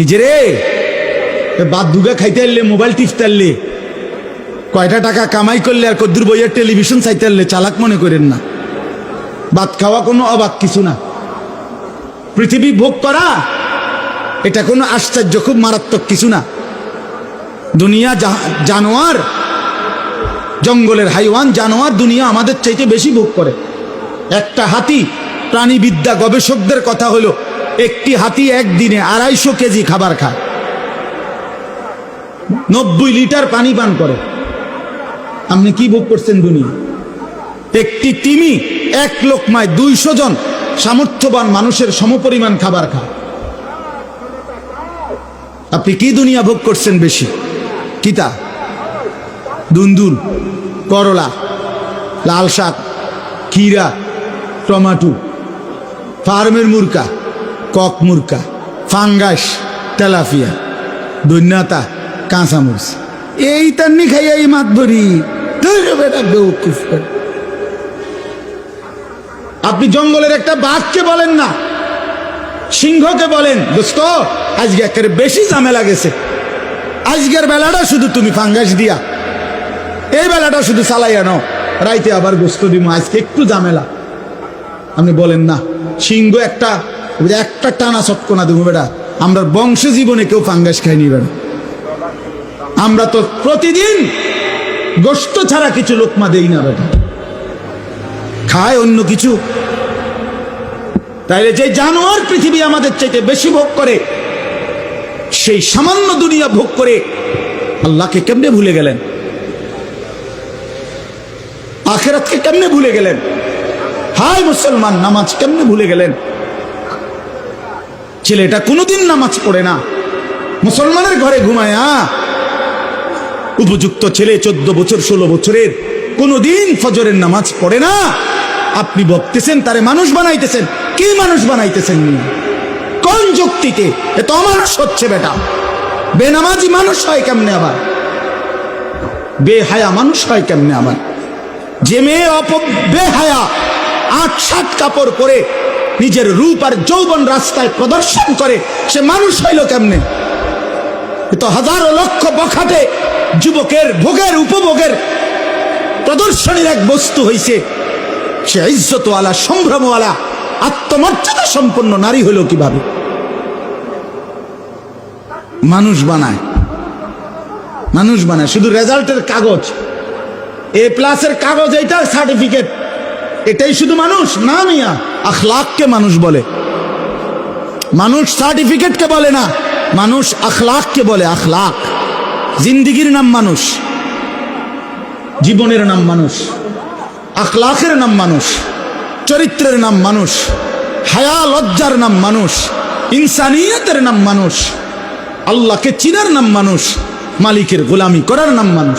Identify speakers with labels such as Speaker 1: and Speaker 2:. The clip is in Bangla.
Speaker 1: নিজেরে? বাদ দুগা খাইতে আনলে মোবাইল টিপতে আনলে কয়টা টাকা কামাই করলে আর কদ্দুর বইয়ের টেলিভিশন চাইতে আনলে চালাক মনে করেন না। ভাত খাওয়া কোনো অবাক কিছু না। পৃথিবী ভোগ করা, এটা কোনো আশ্চর্য, খুব মারাত্মক কিছু না। দুনিয়া জানোয়ার, জঙ্গলের হাইওয়ান, জানোয়ার দুনিয়া আমাদের চাইতে বেশি ভোগ করে। একটা হাতি প্রাণীবিদ্যা গবেষকদের কথা হলো একটি হাতি একদিনে আড়াইশো কেজি খাবার খায়। নব্বই লিটার পানি পান করে। আপনি কি ভোগ করছেন দুনিয়া? একটি তিমি, এক লোকমায় দুইশো জন সামর্থ্যবান মানুষের সমপরিমাণ খাবার খায়। আপনি কি দুনিয়া ভোগ করছেন বেশি? কিতা? দুন্দুল, করলা, লাল শাক, ক্ষীরা, টমাটো, ফার্মের মুরকা কক মুরকা, ফাঙ্গাস, তেলাফিয়া, দৈন্যতা, কাঁচামরিচ। এই তান্নি খাইয়া এই মাত ধুর। আপনি জঙ্গলের একটা বাঘকে বলেন না, সিংহকে বলেন, দোস্ত, আজকে একেবারে বেশি ঝামেলা গেছে। আজকের বেলাটা শুধু তুমি ফাঙ্গাস দিয়া, এই বেলাটা শুধু চালাইয়া নাও রাইতে আবার গোস্ত দিব আজকে একটু ঝামেলা। আপনি বলেন না, সিংহ একটা একটা টানা চটকোনা দেবো বেটা। আমরা বংশ জীবনে কেউ ফাঙ্গাস খাইনি বেটা। আমরা তো প্রতিদিন গোস্ত ছাড়া কিছু লোকমা দেই না বেটা। খায় অন্য কিছু। তাইলে যে জানোয়ার পৃথিবী আমাদের চাইতে বেশি ভোগ করে, সেই সামান্য দুনিয়া ভোগ করে আল্লাহকে কেমনে ভুলে গেলেন? আখেরাতকে কেমনে ভুলে গেলেন? হায় মুসলমান, নামাজ কেমনে ভুলে গেলেন? ছেলেটা কোনোদিন নামাজ পড়ে না। মুসলমানের ঘরে ঘুমায়? উপযুক্ত ছেলে, চোদ্দ বছর, ষোলো বছরের, কোনোদিন ফজরের নামাজ পড়ে না। আপনি বলতেছেন তারে মানুষ বানাইতেছেন। কি মানুষ বানাইতেছেন? কোন যুক্তিতে? এ তো অমানুষ হচ্ছে বেটা। বেনামাজি মানুষ হয় কেমনে আবার? বেহায়া মানুষ হয় কেমনে আবার? যে মেয়ে অপ বেহায়া আট সাত কাপড় পরে নিজের রূপ আর যৌবন রাস্তায় প্রদর্শন করে, সে মানুষ হইল কেমনে? তো হাজারো লক্ষ বখাটে যুবকের ভোগের উপভোগের প্রদর্শনীর এক বস্তু হইছে। সে ইজ্জতওয়ালা, সম্ভ্রমওয়ালা, আত্মমর্যাদা সম্পন্ন নারী হইল কীভাবে? মানুষ বানায়। মানুষ বানায়। শুধু রেজাল্টের কাগজ। এ প্লাসের কাগজ এইটা সার্টিফিকেট। এটাই শুধু মানুষ? না মিয়া, আখলাককে মানুষ বলে। মানুষ সার্টিফিকেটকে বলে না, মানুষ আখলাককে বলে, আখলাক। জিন্দিগির নাম মানুষ, জীবনের নাম মানুষ, আখলাকের নাম মানুষ, চরিত্রের নাম মানুষ, হায়া, লজ্জার নাম মানুষ, ইনসানিয়তের নাম মানুষ, আল্লাহকে চিনার নাম মানুষ, মালিকের গোলামি করার নাম মানুষ।